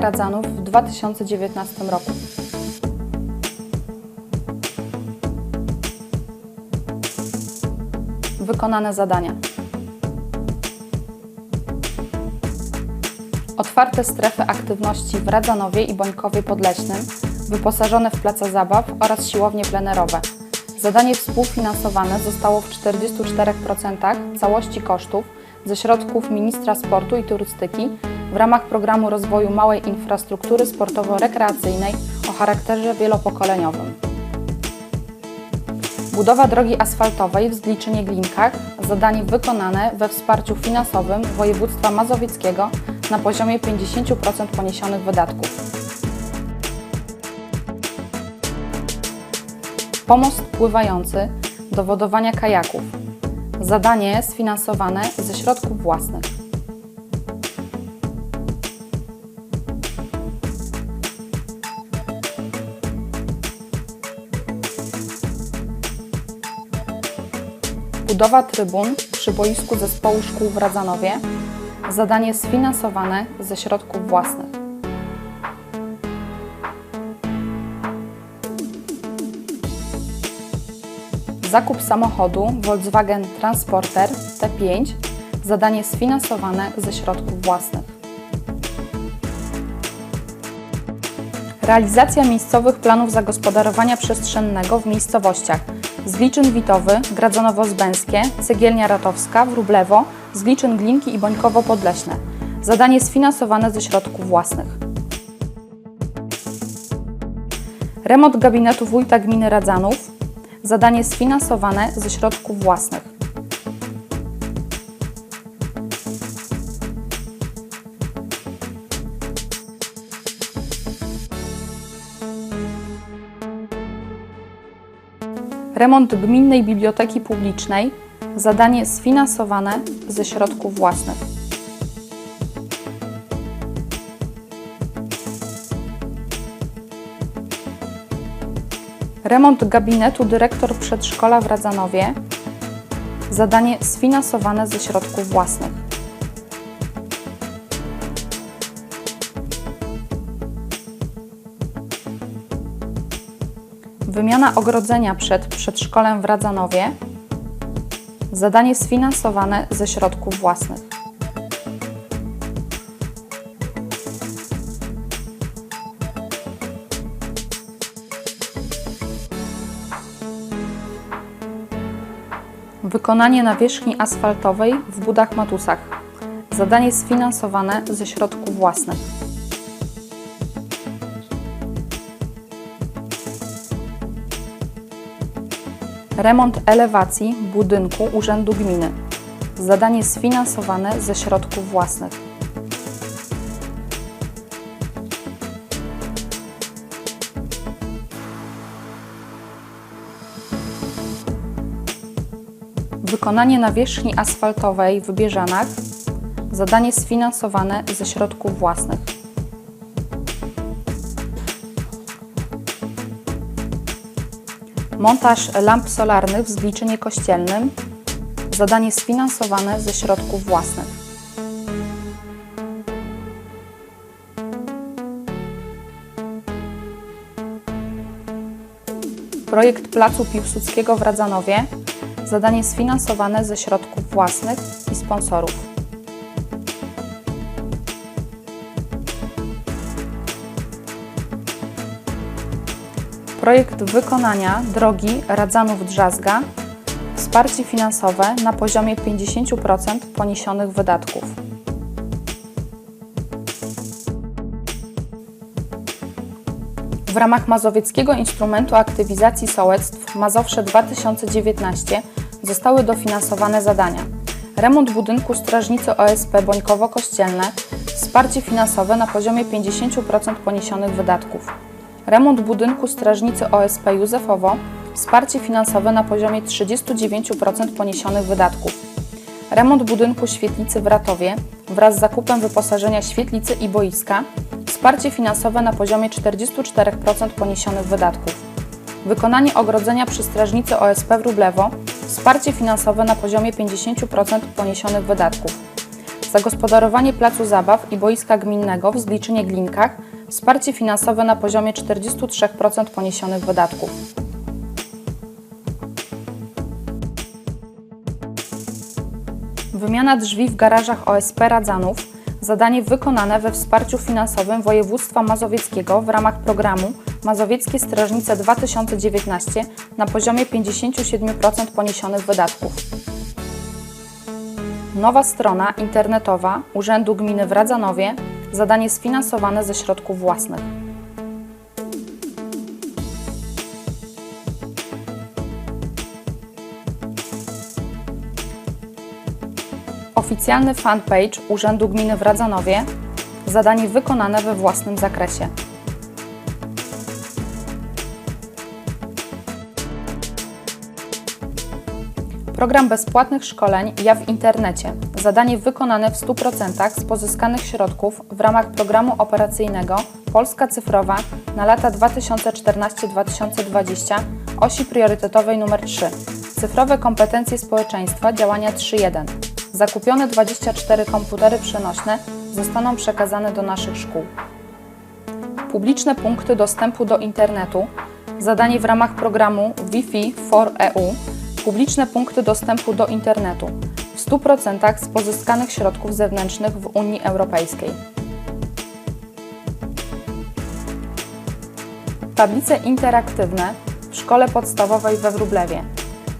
Radzanów w 2019 roku. Wykonane zadania. Otwarte strefy aktywności w Radzanowie i Bońkowie Podleśnym, wyposażone w place zabaw oraz siłownie plenerowe. Zadanie współfinansowane zostało w 44% całości kosztów ze środków Ministra Sportu i Turystyki w ramach Programu Rozwoju Małej Infrastruktury Sportowo-Rekreacyjnej o charakterze wielopokoleniowym. Budowa drogi asfaltowej w Zgliczynie Glinkach, zadanie wykonane we wsparciu finansowym województwa mazowieckiego na poziomie 50% poniesionych wydatków. Pomost pływający do wodowania kajaków. Zadanie sfinansowane ze środków własnych. Budowa trybun przy boisku zespołu szkół w Radzanowie. Zadanie sfinansowane ze środków własnych. Zakup samochodu Volkswagen Transporter T5. Zadanie sfinansowane ze środków własnych. Realizacja miejscowych planów zagospodarowania przestrzennego w miejscowościach Zliczyn Witowy, Gradzanowo-Zbęskie, Cegielnia Ratowska, Wróblewo, Zliczyn Glinki i Bońkowo Podleśne. Zadanie sfinansowane ze środków własnych. Remont gabinetu wójta gminy Radzanów. Zadanie sfinansowane ze środków własnych. Remont gminnej biblioteki publicznej. Zadanie sfinansowane ze środków własnych. Remont gabinetu dyrektor przedszkola w Radzanowie. Zadanie sfinansowane ze środków własnych. Wymiana ogrodzenia przed przedszkolem w Radzanowie. Zadanie sfinansowane ze środków własnych. Wykonanie nawierzchni asfaltowej w Budach Matusach. Zadanie sfinansowane ze środków własnych. Remont elewacji budynku Urzędu Gminy. Zadanie sfinansowane ze środków własnych. Wykonanie nawierzchni asfaltowej w Bieżanach. Zadanie sfinansowane ze środków własnych. Montaż lamp solarnych w Zgliczynie Kościelnym. Zadanie sfinansowane ze środków własnych. Projekt Placu Piłsudskiego w Radzanowie. Zadanie sfinansowane ze środków własnych i sponsorów. Projekt wykonania drogi Radzanów-Drzazga. Wsparcie finansowe na poziomie 50% poniesionych wydatków. W ramach Mazowieckiego Instrumentu Aktywizacji Sołectw Mazowsze 2019 zostały dofinansowane zadania remont budynku strażnicy OSP Bońkowo-Kościelne, wsparcie finansowe na poziomie 50% poniesionych wydatków remont budynku strażnicy OSP Józefowo, wsparcie finansowe na poziomie 39% poniesionych wydatków, remont budynku świetlicy w Ratowie wraz z zakupem wyposażenia świetlicy i boiska, wsparcie finansowe na poziomie 44% poniesionych wydatków, wykonanie ogrodzenia przy strażnicy OSP w Rublewo, wsparcie finansowe na poziomie 50% poniesionych wydatków, zagospodarowanie placu zabaw i boiska gminnego w Zliczynie Glinkach, wsparcie finansowe na poziomie 43% poniesionych wydatków. Wymiana drzwi w garażach OSP Radzanów. Zadanie wykonane we wsparciu finansowym województwa mazowieckiego w ramach programu Mazowieckie Strażnice 2019 na poziomie 57% poniesionych wydatków. Nowa strona internetowa Urzędu Gminy w Radzanowie. Zadanie sfinansowane ze środków własnych. Oficjalny fanpage Urzędu Gminy w Radzanowie. Zadanie wykonane we własnym zakresie. Program bezpłatnych szkoleń Ja w internecie. Zadanie wykonane w 100% z pozyskanych środków w ramach programu operacyjnego Polska Cyfrowa na lata 2014-2020 osi priorytetowej nr 3. Cyfrowe kompetencje społeczeństwa działania 3.1. Zakupione 24 komputery przenośne zostaną przekazane do naszych szkół. Publiczne punkty dostępu do internetu. Zadanie w ramach programu Wi-Fi for EU. Publiczne punkty dostępu do internetu w 100% z pozyskanych środków zewnętrznych w Unii Europejskiej. Tablice interaktywne w szkole podstawowej we Wróblewie.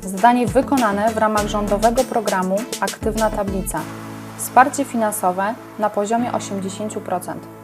Zadanie wykonane w ramach rządowego programu Aktywna Tablica. Wsparcie finansowe na poziomie 80%.